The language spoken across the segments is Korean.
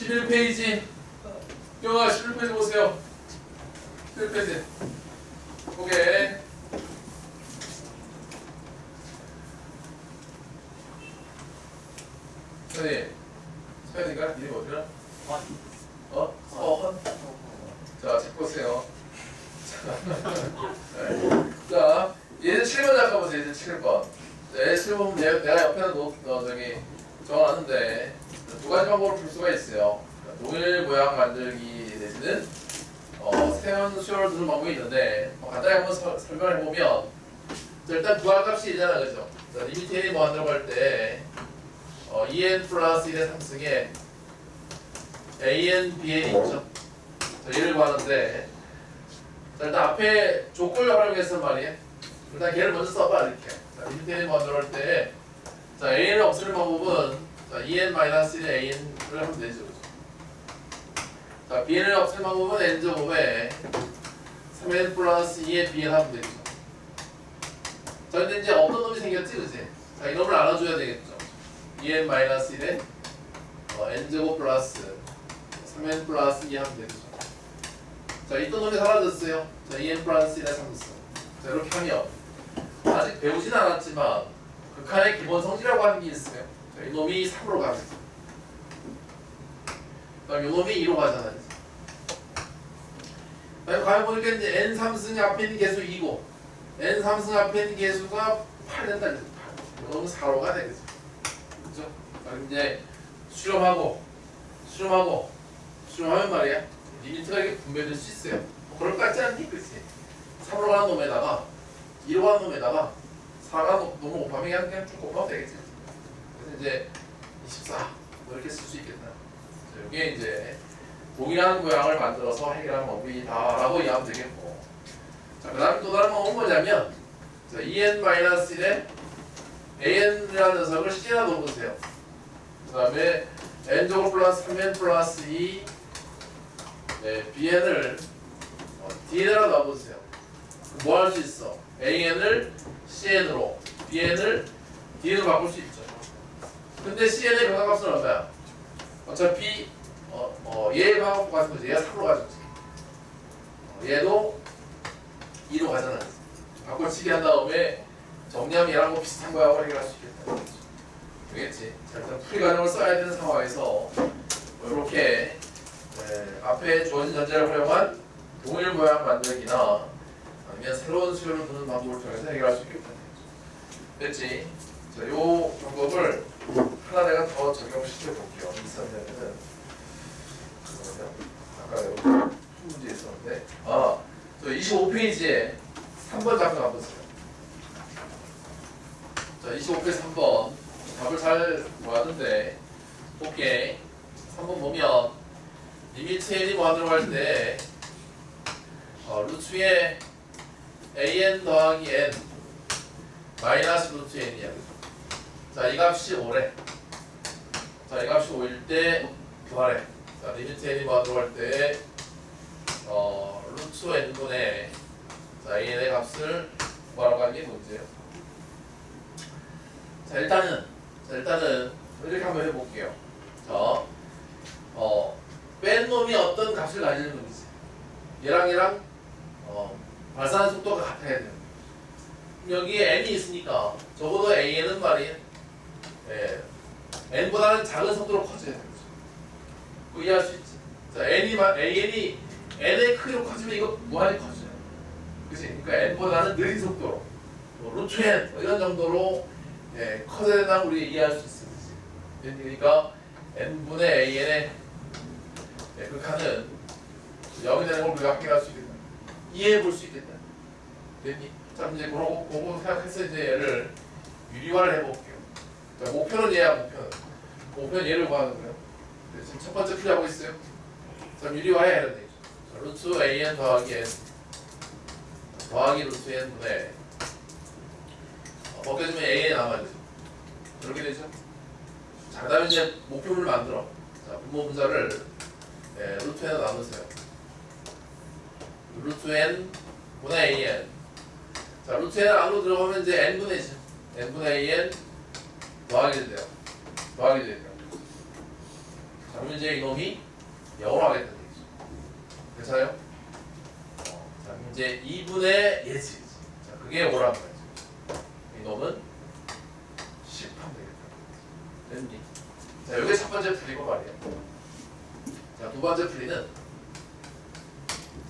11페이지. 영아 11페이지 보세요. 11페이지. 오케이. 선생님, 서현이가 이름이 뭐더라? 어? 어? 자, 책 보세요. 자, 예제 7번 잠깐 보세요. 예제 7번. 네, 7번 내가, 옆에다 놓, 어, 저기 적어놨는데 두 가지 방법으로 풀 수가 있어요. 그러니까 동일 모양 만들기 내지는 어, 세원 수열을 두는 방법이 있는데 뭐 간단히 한번 서- 설명을 해보면 자, 일단 구할 값이 이잖아 그죠? 자, 리미트 n이 뭐 한다고 할때 어, en 플러스 1의 3승에 an, bn이 있죠? 자, 얘를 구하는데 자, 일단 앞에 조건을 활용해서 말이에요. 일단 걔를 먼저 써봐 이렇게. 자, 리미트 n이 뭐 한다고 할때 자, a를 없애는 방법은 자, 2n-1의 an을 하면 되죠. 그죠? 자, bn을 없애는 방법은 n제곱에 3n 플러스 2n bn 하면 되죠. 자, 근데 이제 어떤 놈이 생겼지, 그지? 자, 이놈을 알아줘야 되겠죠. 2n-1에 어, n제곱 플러스 3n 플러스 2 하면 되죠. 자, 있던 놈이 사라졌어요. 자, 2n 플러스 1에 3 있어. 자, 이렇게 하면 아직 배우진 않았지만 극한의 기본 성질이라고 하는 게 있어요. 자, 이 놈이 3으로 가죠. 그다음 이 놈이 2로 가잖아요. 그다음에 가면 보니까 이제 n 3승 앞에 있는 개수 2고 n 3승 앞에 있는 개수가 8 된다. 이제 8. 이 놈은 4로 가야 되겠죠. 그죠? 그럼 이제 수렴하고 수렴하고 수렴하면 말이야 리미트가 이렇게 분배될 수 있어요. 뭐 그럴 것 같지 않니? 그렇지? 3으로 가는 놈에다가 2로 가는 놈에다가 4가 너무 곱하면 그냥 쭉 곱하면 되겠지. 이제 24뭐 이렇게 쓸 수 있겠다. 자, 이게 이제 동일한 모양을 만들어서 해결하는 법이다라고 이해하면 되겠고. 자, 그 다음에 또 다른 방법은 뭐냐면 자, 2n-1에 an이라는 녀석을 C에다 놓으세요. 그 다음에 n제곱 플러스 3n 플러스 2 네, bn을 어, dn에다 놔보세요. 뭐 할 수 있어? an을 cn으로 bn을 dn으로 바꿀 수 있죠. 근데 cn의 변화값은 얼마야? 어차피 어, 어, 얘가 똑같은 거지. 얘가 3으로 가졌지. 어, 얘도 2로 가잖아. 바꿔치기 한 다음에 정리하면 얘랑 뭐 비슷한 거야 해결할 수 있겠다. 되겠지? 자, 일단 풀이 과정을 써야 되는 상황에서 이렇게 네, 앞에 주어진 전제를 활용한 동일 모양 만들기나 아니면 새로운 수요를 두는 방법을 통해서 해결할 수 있겠다. 됐지? 자, 요 방법을 하나 내가 더 적용시켜 볼게요. 있었냐면은 잠깐만요. 아까 여기 한 문제 있었는데 아, 저 25페이지에 3번 잠깐 가보세요. 자, 25페이지 3번 답을 잘 모았는데 오케이 3번 보면 리미트 n이 뭐 하도록 할때 어, 루트 위에 an 더하기 n 마이너스 루트 n이야. 자, 이 값이 5래. 자, 이 값이 5일 때 부활해. 자, 리미트 n이 뭐 하도록 할때 어, 루트 n분의 자, an의 값을 뭐라고 하는 게 문제예요. 자, 일단은 자, 일단은 이렇게 한번 해볼게요. 자, 어, 뺀 놈이 어떤 값을 가지는 놈이지. 얘랑 얘랑 어, 발산하는 속도가 같아야 돼요. 여기에 n이 있으니까 적어도 an은 말이에요. 예, n보다는 작은 속도로 커져야 되는 거죠. 그 이해할 수 있지. 자, n이 마- an이 n의 크기로 커지면 이거 무한히 커져요. 그치? 그러니까 n보다는 느린 속도로 뭐 루트 n 뭐 이런 정도로 예, 커져야 된다는 우리 이해할 수 있어. 그치? 그러니까 n분의 an의 예, 극한은 0이 되는 걸 우리가 확인할 수 있겠다. 이해해 볼 수 있겠다. 됐니? 자, 이제 그러고 그거 생각해서 이제 얘를 유리화를 해볼게요. 자, 목표는 얘야, 목표는. 목표는 얘를 구하는 거예요. 네, 지금 첫 번째 풀이하고 있어요. 자, 유리화해야 되죠. 자, 루트 an 더하기 n 더하기 루트 n분의 어, 벗겨지면 a 남아야 되죠. 이렇게 되죠. 자, 그 다음에 이제 목표물을 만들어. 자, 분모 분자를 네, 루트 n에 나누세요. 루트 n 분의 an. 자, 루트 n 안으로 들어가면 이제 n분의 1. n분의 an 더하게 돼요. 더하게 돼요. 그럼 이제 이놈이 0으로 하겠다는 얘기죠. 괜찮아요? 어, 자, 그럼 이제 2분의 예지. 자, 그게 5라는 거죠. 이놈은 10 하면 되겠다. 됐니? 자, 이게 첫 번째 풀이고 말이에요. 자, 두 번째 풀이는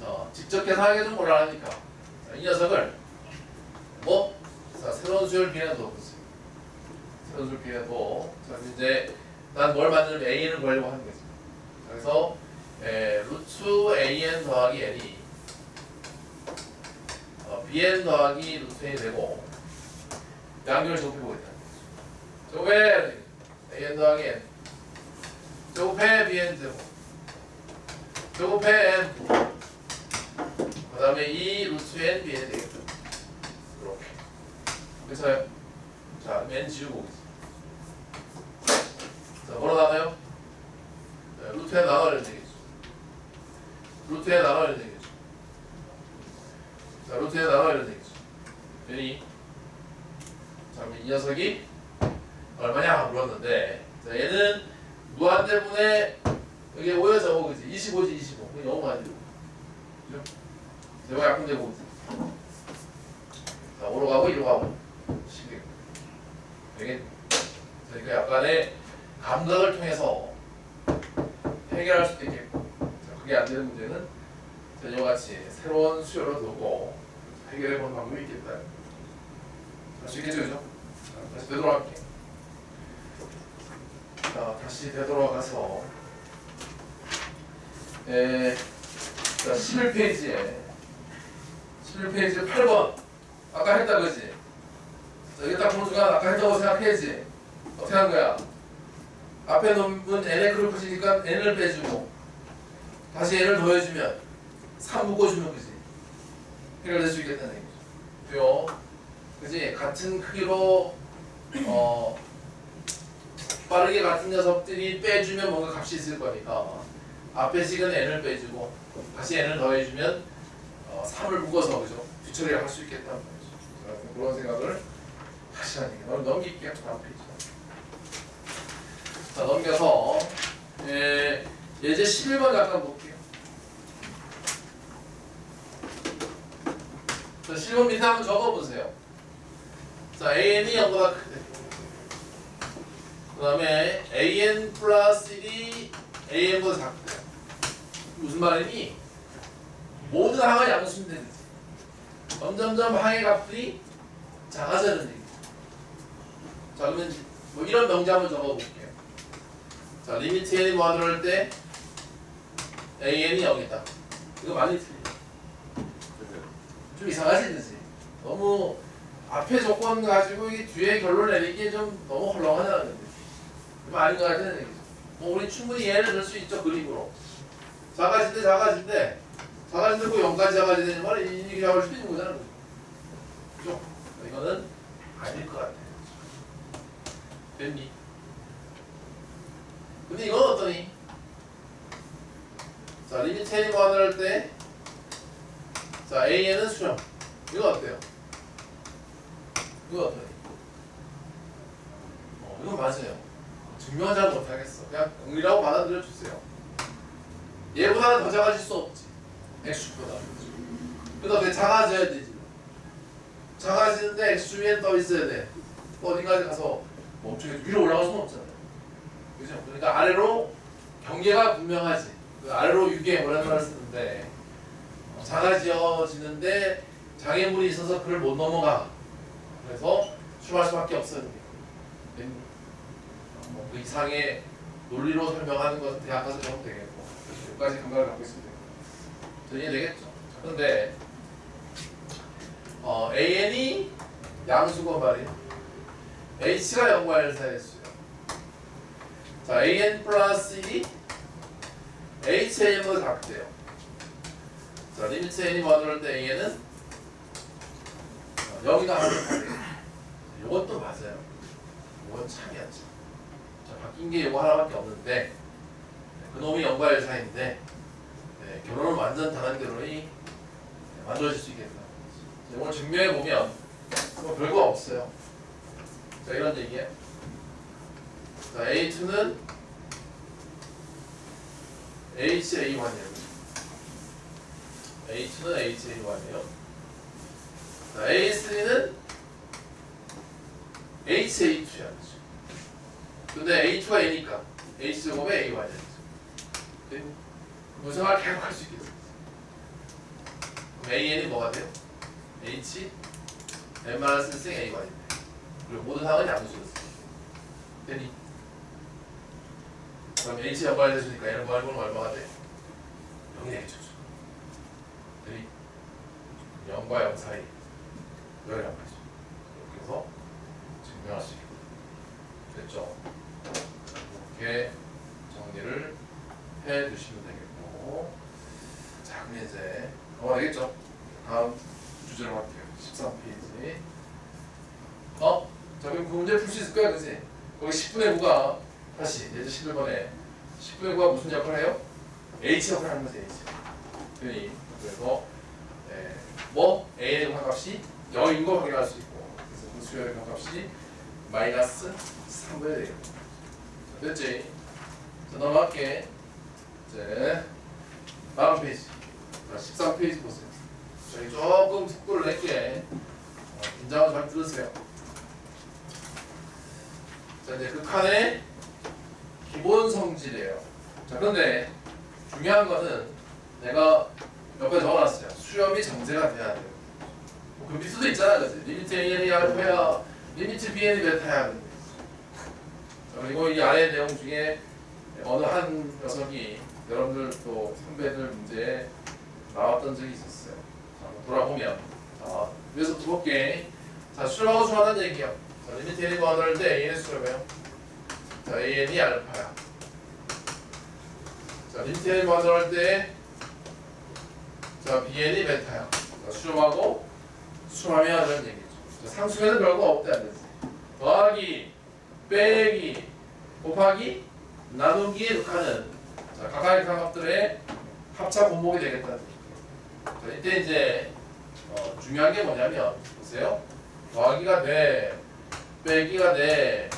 자, 직접 계산하기 좀 곤란하니까 자, 이 녀석을 뭐? 자, 새로운 수열 비례도 보세요. 새로운 수열 비례도 자, 이제 난 뭘 만들면 a를 구하려고 하는 거지. 자, 그래서 에, 루트 an 더하기 n이 어, bn 더하기 루트 n이 되고 양변을 제곱해 보겠다. 제곱해 an 더하기 n 제곱해 bn 제곱 제곱해 n 그 다음에 2 루트 n bn 되겠다. 이렇게 그래서요. 자, n 지우고 자, 뭐로 나눠요? 네, 루트 n 나눠야 되겠죠. 루트 n 나눠야 되겠죠. 자, 루트 n 나눠야 되겠죠. 되니? 자, 그럼 이 녀석이 얼마냐 물었는데 자, 얘는 무한대분의 여기 5여 저거 그지? 25지 25. 이거 너무 많이 들고. 그죠? 제가 약분되고 그지? 자, 5로 가고 2로 가고 10이 되겠네. 자, 이거 약간의 감각을 통해서 해결할 수도 있겠고 자, 그게 안 되는 문제는 자, 이와 같이 새로운 수요를 두고 해결해 보는 방법이 있겠다. 할수 있겠죠, 그죠? 자, 다시 되돌아갈게. 자, 다시 되돌아가서 에, 자, 11페이지에 11페이지 8번 아까 했다 그지? 자, 여기 딱 보는 순간 아까 했다고 생각해야지 어떻게 한 거야? 앞에 놈은 n의 크를 푸시니까 n을 빼주고 다시 n을 더해주면 3 묶어주면 그지? 해결될 수 있겠다는 얘기죠. 요 그지? 같은 크기로 어 빠르게 같은 녀석들이 빼주면 뭔가 값이 있을 거니까 앞에 식은 n을 빼주고 다시 n을 더해주면 어, 3을 묶어서 그죠? 뒤처리를 할 수 있겠다는 거죠. 자, 그런 생각을 하시라는 얘기. 넘길게요. 다음 페이지. 자 넘겨서 예, 예제 11번 잠깐 볼게요. 자 11번 밑에 한번 적어보세요. 자 AN이 0보다 크대. 그 다음에 AN 플러스 1이 AN보다 작대. 무슨 말이니? 모든 되는 거지. 점점점 항의 값들이 작아지는 얘기죠. 자 그러면 뭐 이런 명제 한번 적어볼게요. 자 리미트 n이 무한으로 때 an이 0이다. 이거 많이 틀려. 좀 이상하지 그지? 너무 앞에 조건 가지고 이 뒤에 결론 내리기 좀 너무 헐렁하다는 건데. 좀 아닌 것 같다는 얘기죠. 뭐 우리 충분히 이해를 들 수 있죠 그림으로. 작아질 때 작아질 때 작아질 때꼭 0까지 작아지야 되는 이익이 잡을 수도 있는 거잖아. 그죠? 이거는 아닐 것 같아. 됐니? 근데 이건 어떠니? 자, 리미트 n이 무한을 때, 자, an은 수렴. 이거 어때요? 이거 어떠니? 어, 이건 맞아요. 증명하지 못하겠어. 그냥 공이라고 받아들여 주세요. 얘보다는 더 작아질 수 없지. x축보다. 그래도 어떻게 작아져야 되지. 작아지는데 x축위엔 떠 있어야 돼. 또 어딘가에 가서 멈추게 위로 올라갈 수는 없잖아요. 그죠? 그러니까 아래로 경계가 분명하지. 그 유계 뭐라는 말을 쓰는데 어, 작아지어지는데 장애물이 있어서 그를 못 넘어가. 그래서 출발 수밖에 없어요. 뭐그 이상의 논리로 설명하는 것은 대학 가서 배우면 되겠고 여기까지 감각을 갖고 있으면 되겠고 저 이해되겠죠? 그런데 어, AN이 양수고 말이에요. H가 0과 1 사이의 수요. 자, AN 플러스 1이 HAN보다 작대요. 자, 리미트 N이 뭐를 때 AN은 0이가 하면 돼요. 이것도 맞아요. 이건 참이었죠. 자, 바뀐 게 이거 하나밖에 없는데 그놈이 0과 1 사이인데 네, 결론은 완전 다른 결론이 만들어질 수 있겠다. 이걸 증명해 보면 뭐 별거 없어요. 자 이런 얘기예요. 자 A2는 HA1이에요. H는 HA1이에요. 자, A3는 HA2야. 근데 A2가 A니까 H제곱에 A1이야. 무생활 계속 할수 있겠어. 그럼 AN이 뭐가 돼요? H M-1 A1인데 그리고 모든 상황이 양수였어. 되니? 그럼 H 연관이 되주니까 얘는 뭐 할거는 얼마가 돼? 0이 되겠죠. 되니? 0과 0 사이 열이 안 맞죠. 이렇게 해서 증명할 수 있고 됐죠? 이렇게 정리를 해 두시면 되겠고 자 그럼 이제 넘어가겠죠? 다음 주제로 갈게요 13페이지 어? 자 그럼 그 문제 풀 수 있을 거야 그지? 거기 10분의 9가 다시 예제 11번에 10분의 9가 무슨 역할을 해요? H 역할을 하는 거지 H. 그러니 그래서 예, 뭐 A의 정합값이 0인 거 확인할 수 있고 그래서 그 수열의 정합값이 마이너스 3분의 되겠고 자, 됐지? 자 넘어갈게. 이제 다음 페이지. 자 13페이지 보세요. 저희 조금 속도를 낼게. 어, 긴장을 잘 들으세요. 자 이제 극한의 기본 성질이에요 자 그런데 중요한 거는 내가 옆에 적어놨어요 수렴이 정제가 돼야 돼요 뭐그 밑수도 있잖아 그지 리미트 AN이 알파야 리미트 BN이 베타야 자, 그리고 이 아래 내용 중에 어느 한 녀석이 여러분들 또 선배들 문제에 나왔던 적이 있었어요. 자, 돌아보면 자, 위에서 두 볼게. 자, 수렴하고 수렴하는 얘기야. 자, 리미트 N이 뭐하는 때 A의 수렴이에요. 자, AN이 알파야. 자, N이 뭐하는 때 자, BN이 베타야. 자, 수렴하고 수렴하면 하는 얘기죠. 자, 상수에는 별거 안 되지. 더하기, 빼기, 곱하기, 나누기에 극하는 자, 각각의 강압들의 합차 분목이 되겠다. 자, 이때 이제 어, 중요한 게 뭐냐면 보세요. 더하기가 돼, 빼기가 돼,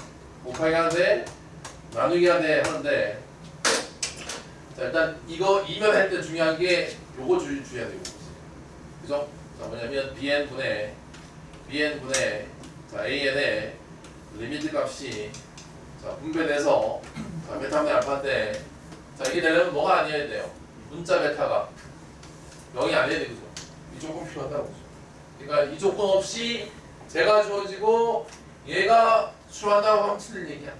곱하기가 돼, 나누기가 돼 하는데 자 일단 이거 이면 할 때 중요한 게 요거 주, 주의해야 돼요. 그죠? 자 뭐냐면 bn 분의 bn 분의 자 an의 리미트 값이 자 분배돼서 자 베타 분의 알파인데 자 이게 되려면 뭐가 아니어야 돼요? 문자 베타가 0이 아니어야 되죠. 이 조건 필요하다고 보죠. 그러니까 이 조건 없이 제가 주어지고 얘가 수한다고 하면 틀린 얘기야.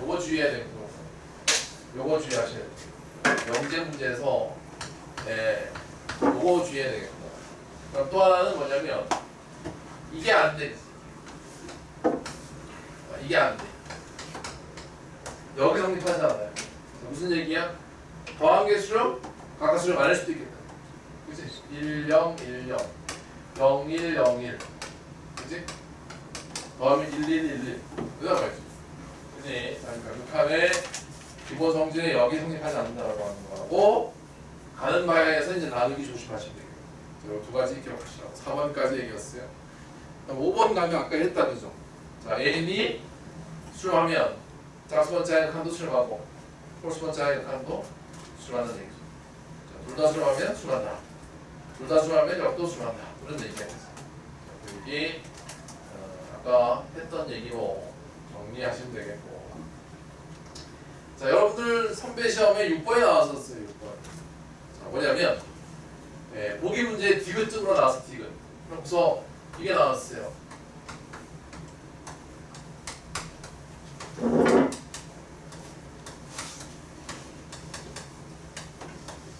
요거 주의해야 되고 요거 주의하셔야 돼요. 영재 문제에서 예, 요거 주의해야 되겠고 그럼 또 하나는 뭐냐면 이게 안 돼. 아, 이게 안 돼. 여기 성립하지 않아요. 무슨 얘기야? 더한 개수로 가까스로 많을 수도 있겠다. 그치? 1, 0, 1, 0, 0, 1, 0, 1. 그치? 더하면 1, 1, 1, 1. 그다음 말이지. 그치? 그러니까 극한의 기본 성질에 여기 성립하지 않는다라고 하는 거하고 가는 방향에서 이제 나누기 조심하시면 되겠네요. 두 가지 기억하시라고. 4번까지 얘기였어요. 그럼 5번 가면 아까 했다 그죠? 자, A이 수렴하면 짝수번째 하는 칸도 수렴하고 홀수번째 하는 칸도 수렴하는 얘기죠. 둘 다 수렴하면 수렴한다. 둘 다 수렴하면 역도 수렴한다. 그런 얘기가 있어요. 여기 어, 아까 했던 얘기로 정리하시면 되겠고. 자 여러분들 선배 시험에 6번이 나왔었어요 6번. 자 뭐냐면 예, 보기 문제 디귿쪽으로 나왔어 디귿. 그래서 이게 나왔어요.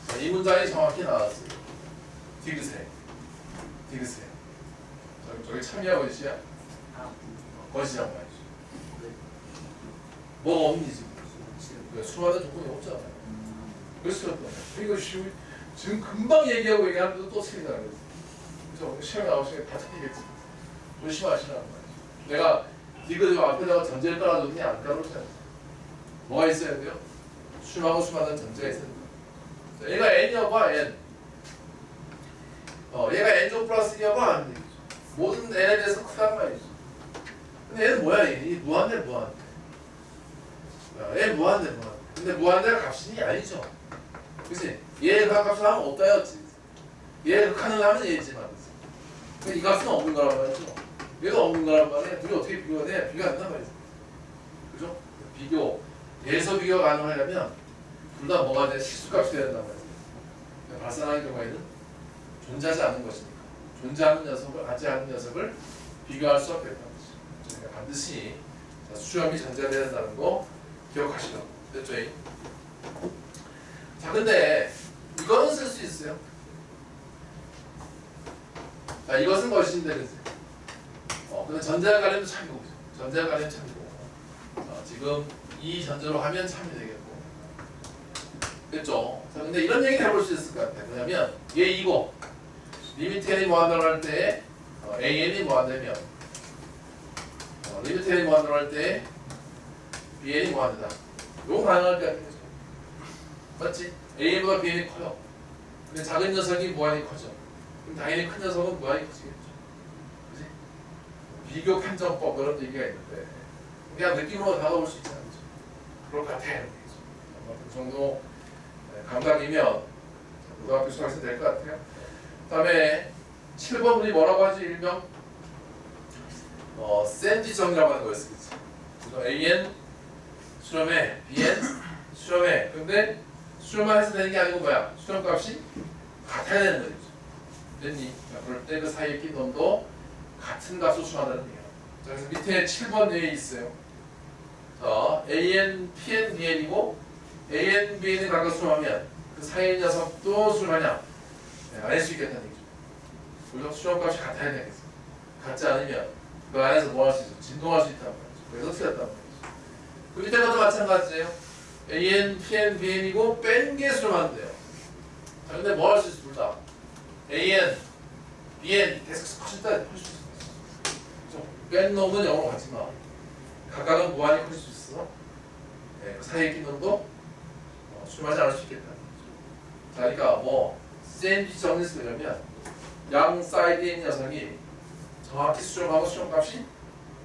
자, 이 문장이 정확히 나왔어요. 디귿에. 디귿에. 저기, 저기 참여하고 있어요 거시장 말이죠 뭐가 없니 지금 그 수많은 조건이 없잖아요. 그래서 이거 쉬우 지금 금방 얘기하고 얘기하는데도 또 틀리다 그랬어 그래서 시험 나오시면 다 틀리겠지. 조심하시라는 말이죠. 내가 디귿 앞에다가 전제를 깔아줬니? 안 깔아줬잖아 뭐가 있어야 돼요? 수많고 수많은 전제가 있어야 돼요. 자, 얘가 n이어봐 n. 어 얘가 n조 플러스 1이어봐 안 되겠죠 모든 n에 대해서 크단 말이죠. 근데 얘는 뭐야 얘? 이 무한대 야, 얘 무한대 무한대 근데 무한대가 값이 아니죠. 그치? 얘 값을 하면 없다였지. 얘 극한을 하면 얘지만. 그치? 이 값은 없는 거란 말이죠. 얘도 없는 거란 말이야. 둘이 어떻게 비교가 돼? 비교 안 된단 말이죠. 그죠? 비교. 예서 비교가 가능하려면 둘 다 뭐가 돼? 실수값이 돼야 된단 말이죠. 그러니까 발산하는 경우에는 존재하지 않는 것이니까. 존재하는 녀석을, 하지 않는 녀석을 비교할 수 없겠다는 거죠. 그러니까 반드시 자, 수렴이 전제돼야 된다는 거 기억하시라고. 됐죠? 이? 자, 근데 이거는 쓸 수 있어요. 자, 이것은 그지? 어, 근데 전제와 관련도 참이고, 그죠? 전제와 관련 참이고. 어, 지금 이 전제로 하면 참이 되겠고. 됐죠? 자, 근데 이런 얘기 해볼 수 있을 것 같아요. 왜냐면, 얘 이거. n이 무한대로 할 때, 어, an이 무한대면, 어, n이 무한대로 할 때, bn이 무한대다. 이거 가능할 것 같아요. 맞지? A보다 Bn이 커요. 근데 작은 녀석이 무한히 커져. 그럼 당연히 큰 녀석은 무한히 커지겠죠. 그지? 비교 판정법 그런 얘기가 있는데 그냥 느낌으로 다가올 수 있잖아요. 그죠? 그럴 것 같아요. 아마 그 정도 네, 감각이면 고등학교 수학에서 될 것 같아요. 다음에 7번 우리 뭐라고 하지 일명 어, 샌디정이라고 하는 거였어. 그치? 그래서 AN 수렴해 BN 수렴해. 근데 수렴만 해서 되는 게 아니고 뭐야? 수렴 값이 같아야 되는 거죠. 됐니? 자, 그럴 때 그 사이에 낀 놈도 같은 값을 수렴한다는 얘기야. 자, 그래서 밑에 7번 내에 있어요. 자, AN, PN, BN이고 AN, BN을 각각 수렴하면 그 사이의 녀석도 수렴하냐? 네, 안할 수 있겠다는 얘기죠. 그래서 수렴 값이 같아야 되겠어. 같지 않으면 그 안에서 뭐 할 수 있어? 진동할 수 있단 말이죠. 그래서 틀렸단 말이죠. 그 밑에 것도 마찬가지예요. AN, PN, BN이고 뺀게 수렴하면 돼요. 자, 근데 뭐 할 수 있어 둘 다? AN, BN 계속 커진다 할수 있어. 뺀 놈은 영어로 가지만 각각은 무한히 클 수 있어. 네, 그 사이에 낀 놈도 어, 수렴하지 않을 수 있겠다. 자, 그러니까 뭐 샌드위치 정리 쓰려면 양 사이드에 있는 녀석이 정확히 수렴하고 수렴값이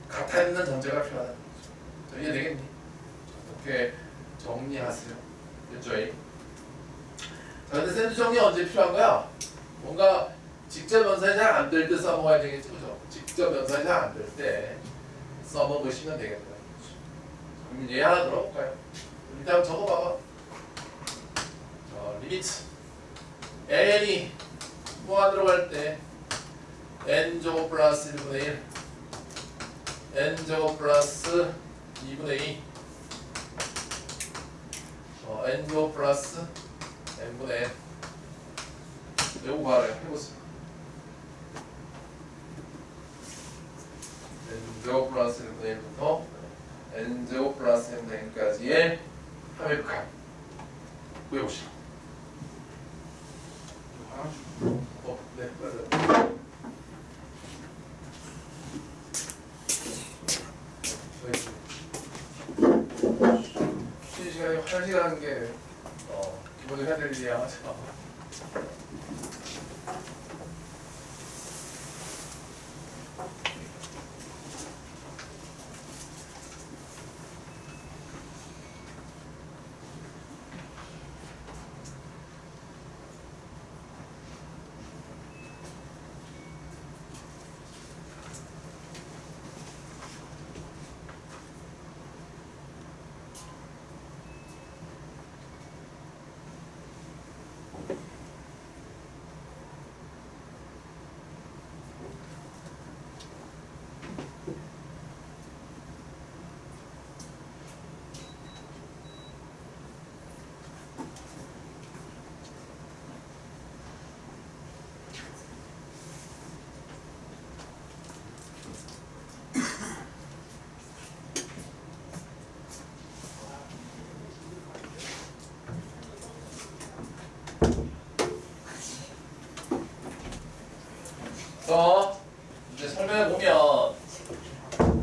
같아 있는 전제가 필요하다는 거죠. 자, 이해 되겠니? 이렇게 정리하세요. 됐죠? 자, 근데 샌드 정리 언제 필요한 거야? 뭔가 직접 연산이 잘 안 될 때 써먹어야 되겠죠, 그죠? 직접 연산이 잘 안 될 때 써먹으시면 되겠다. 그럼 얘 하나 들어볼까요? 일단 적어봐봐. 자, 리미트 n이 무한으로 갈때 n 제곱 플러스 1분의 1 n 제곱 플러스 2분의 2 어, n조 플러스 n분의 n 요거 말을 해보세요. N제곱 플러스 1분의 1부터 n제곱 플러스 n분의 n까지의 합의극한 구해보시오 어, 네, 맞아요 하는 게 어, 기본적으로 해야 될 일이야 자, 이제 설명해 보면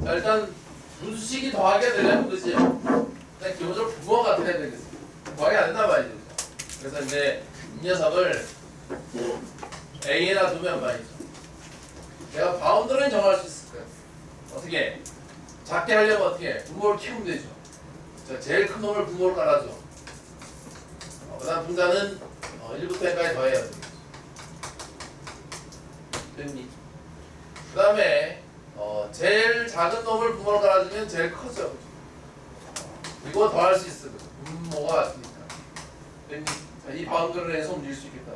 자, 일단 분수식이 더하기가 되려면 그지? 일단 기본적으로 부호가 돼야 되겠어. 더하기 안 된단 말이죠. 그래서 이제 이 녀석을 A에다 두면 말이죠. 내가 바운드를 정할 수 있을 거야. 어떻게? 작게 하려면 어떻게? 분모를 키우면 되죠. 자, 제일 큰 놈을 분모로 깔아줘. 분자는 어, 1부터 n까지 더해야 돼. 됐니? 그 다음에 어, 제일 작은 놈을 부모로 깔아주면 제일 커져. 이거 더할 수 있어. 분모가 같으니까. 됐니? 자, 이 바운드를 해서 움직일 수 있겠다.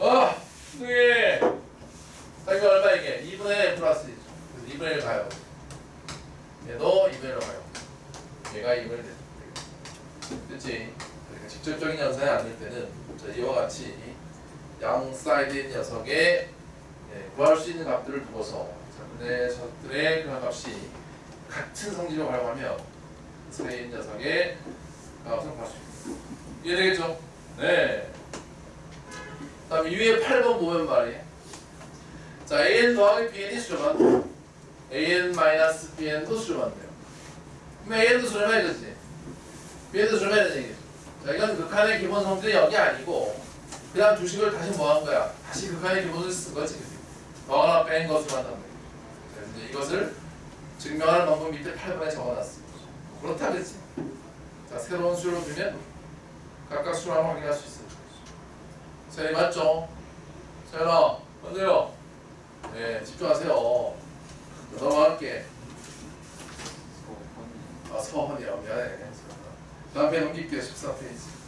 아, 승희! 자, 이거 얼마 이게? 2분의 1 플러스 1. 그래서 2분의 1 가요. 얘도 2분의 1로 가요. 얘가 2분의 1 됐지? 그러니까 직접적인 연산이 아닐 때는 자, 이와 같이 양 사이드인 녀석의 예, 구할 수 있는 값들을 두고서 자, 근데 저들의 그런 값이 같은 성질을 활용하며 사이인 녀석의 값을 구할 수 있다. 이해되겠죠? 네. 다음 위에 8번 보면 말이에요. 자, an 더하기 bn이 수렴한 an 마이너스 bn도 수렴한대요. 그럼 an도 수렴해야 되지. bn도 수렴해야 얘기죠. 자, 이건 극한의 기본 성질이 여기 아니고 그 다음 주식을 다시 뭐 한 거야? 다시 극한의 기본을 쓴 거지. 더하나 뺀 것을 한단 말이야. 그래서 이것을 증명하는 방법 밑에 8번에 적어놨어. 그렇다 그랬지. 자, 새로운 수를 두면 각각 수를 확인할 수 있어요. 세이 맞죠? 세연아, 맞아요? 네, 집중하세요. 넘어갈게. 아, 서원이야. 미안해. 다음에 넘길게요. 14페이지.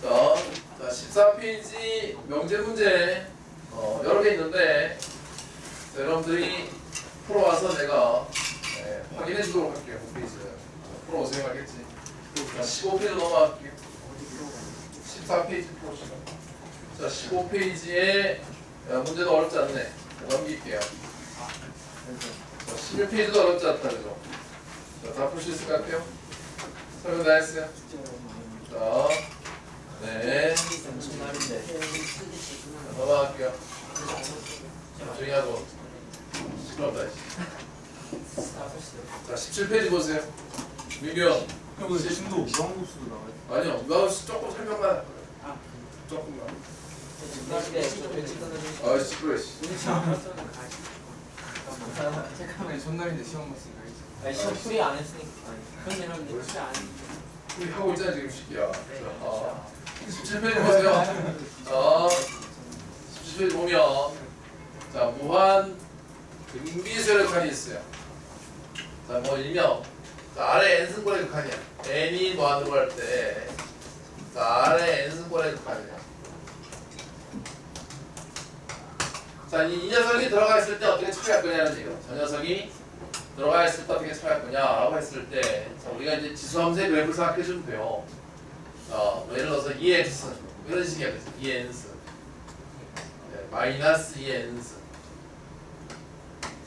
자, 자 14페이지 명제 문제 어, 여러 개 있는데 자, 여러분들이 풀어와서 내가 네, 확인해 주도록 할게요. 홈페이지를. 풀어오세요. 알겠지? 자, 15페이지 넘어갈게요. 14페이지 풀어주시면. 자, 15페이지에 문제도 어렵지 않네. 자, 넘길게요. 자, 11페이지도 어렵지 않다, 그죠? 자, 다 풀 수 있을 것 같아요? 설명 다 했어요? 자, 네. 자, 넘어갈게요. 조용히 하고. 시끄럽다. 씨. 자, 17페이지 보세요. 민규. 형 근데 진도 무한급수도 나와요? 아니요, 나 조금 설명만. 아. 조금만. 잠깐만 아, 시끄러, 씨. 아니 전날인데 시험 봤으니까 아니 시험 풀이 안 했으니까 그런 일 하는데 풀이 안 우리 하고 있잖아, 지금 시키야. 네, 자, 아, 17페이지 보세요. 자, 17페이지 보면, 자, 무한 등비수의 칸이 있어요. 자, 뭐, 일명. 자, 아래 n승권의 극한이야. n이 무한으로 갈 때, 자, 아래 n승권의 극한이야. 자, 이, 이 녀석이 들어가 있을 때 어떻게 처리할 거냐는 얘기예요. 저 녀석이 들어가 있을 때 어떻게 처리할 거냐라고 했을 때, 자, 우리가 이제 지수 함수의 그래프를 생각해 주면 돼요. 어, 뭐 예를 들어서 2x 이런 식이야 2n 네, 마이너스 2n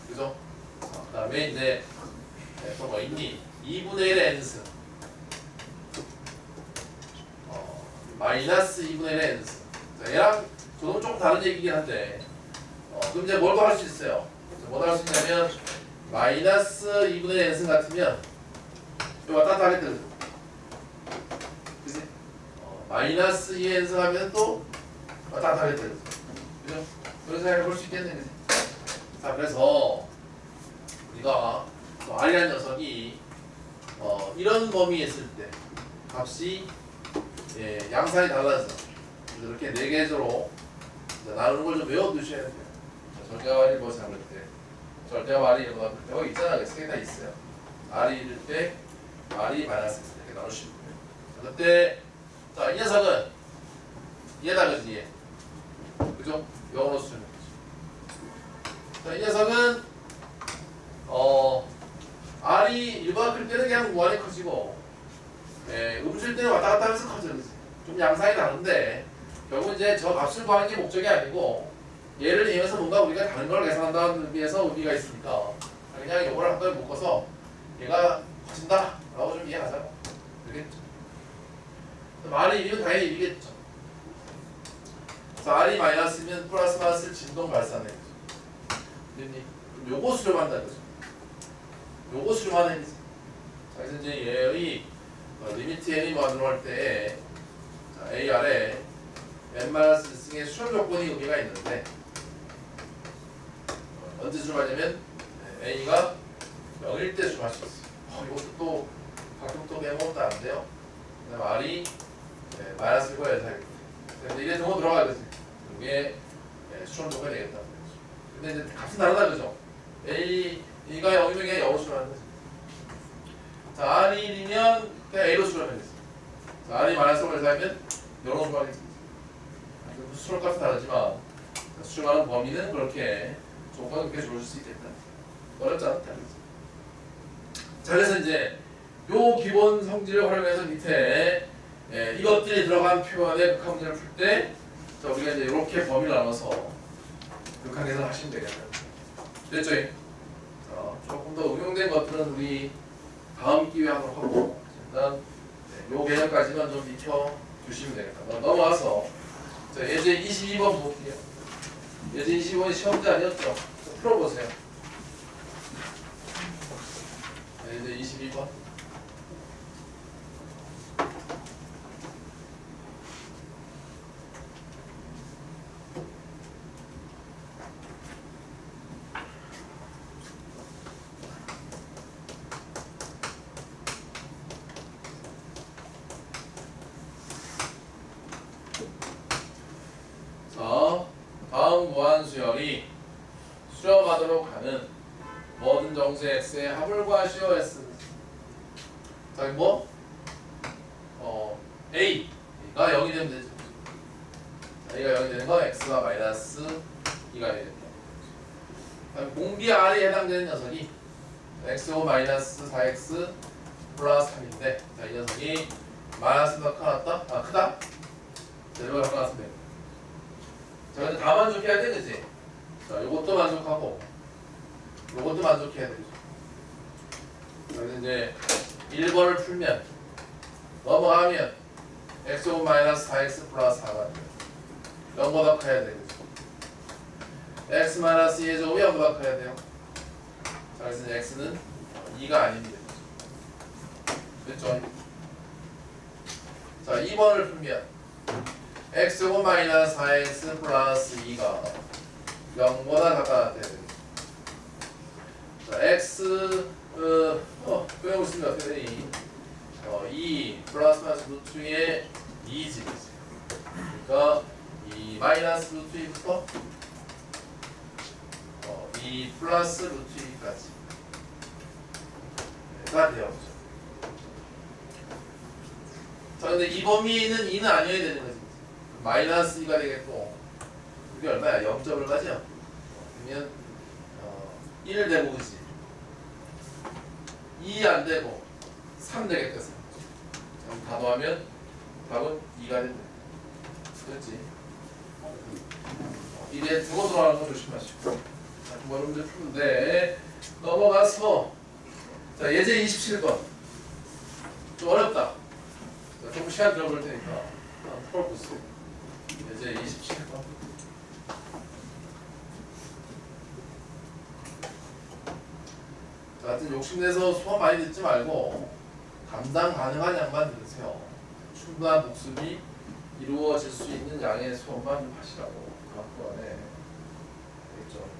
그죠? 어, 그 다음에 이제 네, 또뭐 있니? 2분의 1 n 어, 마이너스 2분의 1 n 자, 얘랑 저는 조금 다른 얘기긴 한데 어, 그럼 이제 뭘도 할수 있어요? 뭐도 할수 있냐면 마이너스 2분의 1 n 같으면 이거 왔다 갔다 하겠다 마이너스 2n승 하면 또 왔다 갔다 하겠다 그죠? 그런 생각을 볼 수 있겠네? 자 그래서 우리가 또 R이라는 녀석이 어, 이런 범위에 있을 때 값이 예, 양산이 달라서 이렇게 네 이제 나누는 걸 좀 외워두셔야 돼요. 자, 절대와 R이 뭐 잡을 때? 절대와 R이 뭐 잡을 때 있잖아. 세개 다 있어요. R이 이럴 때 R이 마이너스 이렇게 나누시면 돼요. 자, 그때 자, 이 녀석은 얘다 그지 얘. 그죠? 영어로 쓰면 되죠. 자, 이 녀석은 어 R이 일반 클 때는 그냥 무한히 커지고 예, 음수일 때는 왔다 갔다 하면서 커져? 좀 양상이 다른데 결국 이제 저 값을 구하는 게 목적이 아니고 얘를 이용해서 뭔가 우리가 다른 걸 계산한다는 의미에서 의미가 있으니까 그냥 이거를 한 번에 묶어서 얘가 커진다 라고 좀 이해하자고 되겠죠? 말이 이면 당연히 이기겠죠. 자, R이 마이너스면 플러스 마이너스 진동 발산해. 됐니? 요거 수렴한다 그죠? 요거 수렴하는 거지. 자, 그래서 이제 얘의 어, 리미트 n이 만으로 할때 자, A 아래 n 마이너스 승의 수렴 조건이 의미가 있는데 어, 언제 수렴하냐면 네, A가 0일 때 수렴할 수 있어요. 어, 이것도 또 가끔 또 빼먹어도 안 돼요. 그다음 R이 네, 마이너스 1과 L 사이. 그래서 이래 정도 들어가야 되지. 이게 네, 수렴 조건이 되겠다. 근데 이제 값이 다르다 그죠? A, E가 0이면 그냥 0을 수렴하는 거지. 자, R이 1이면 그냥 A로 수렴하면 되지. 자, R이 마이너스 1과 L 사이면 0으로 수렴하면 되지. 수렴 값이 다르지만 수렴하는 범위는 그렇게 조건은 그렇게 좋을 수 있겠다. 어렵지 않다. 자, 그래서 이제 요 기본 성질을 활용해서 밑에 예, 이것들이 들어간 표현의 극한 문제를 풀 때, 자 우리가 이제 이렇게 범위를 나눠서 극한 계산을 하시면 되겠다. 됐죠? 자, 조금 더 응용된 것들은 우리 다음 기회에 하도록 하고 일단 네, 요 개념까지만 좀 익혀 두시면 되겠다. 넘어와서 자, 예제 22번 볼게요. 예제 22번이 시험제 아니었죠? 자, 풀어보세요. 네, 이제 22번. 자, 다음 무한 수열이 수렴하도록 하는 모든 정수 x의 합을 구하시오 s. 자, 이거 뭐? 어, a가 0이 되면 되죠. 자, a가 0이 되는 건 x가 마이너스 2가 되겠다. 다음 공비 r에 해당되는 녀석이 x오 마이너스 4x 플러스 3인데 자, 이 녀석이 마이너스가 크다? 아, 크다? 자, 이걸 갖고 왔으면 됩니다. 자, 근데 다 만족해야 돼, 그지? 자, 요것도 만족하고, 요것도 만족해야 되죠. 자, 그래서 이제 1번을 풀면, 넘어가면, x5 마이너스 4x 플러스 4가 돼요. 0보다 커야 돼, 그지? x 마이너스 2의 제곱이 0보다 커야 돼요. 자, 그래서 x는 2가 아닙니다. 됐죠? 자, 2번을 풀면, x5 마이너스 4x 플러스 2가 0보다 가까워야 되는 자 x 어, 어 빼고 어떻게 되니 어, 2 플러스 마이너스 루트 2의 2지 그러니까 이 마이너스 루트 2부터 어, 2 플러스 루트 2까지 가 돼요 자 근데 이 범위는 2는 아니어야 되는 거지 마이너스 2가 되겠고 이게 얼마야? 0점 얼마죠? 그러면 어, 1 되고 그지 2 안 되고 3 되겠다 3. 그럼 다 더하면 답은 2가 된다. 그렇지? 어, 이래 두고 들어가는 거 조심하시고 자, 두 번은 푸는데 넘어가서. 자 예제 27번. 좀 어렵다. 자, 조금 시간 들어볼 테니까. 한번 풀어보세요. 이제 27번. 자, 하여튼 욕심내서 수업 많이 듣지 말고 감당 가능한 양만 들으세요. 충분한 복습이 이루어질 수 있는 양의 수업만 좀 하시라고 그 학교 안에 알겠죠?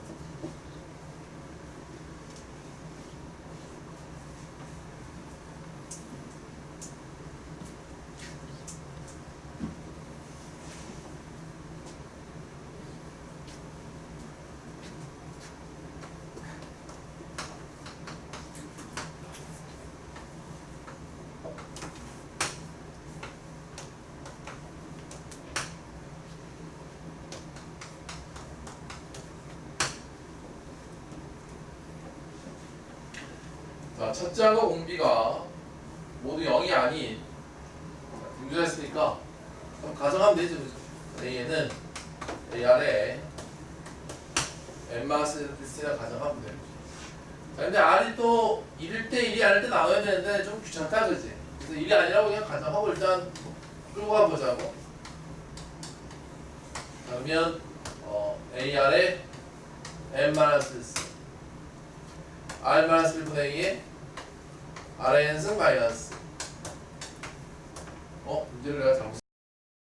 자, 첫째 항과 공비가 모두 0이 아닌 등조했으니까 그럼 가정하면 되죠. A에는 A 아래 M마스 X나 가정하면 돼요. 자, 근데 R이 또 1일 때 1이 아닐 때 나눠야 되는데 좀 귀찮다, 그지? 그래서 1이 아니라고 그냥 가정하고 일단 끌고 가보자고. 그러면 어, A 아래 M-X R 마이너스 1분의 2에 RN승 마이너스 어? 문제를 내가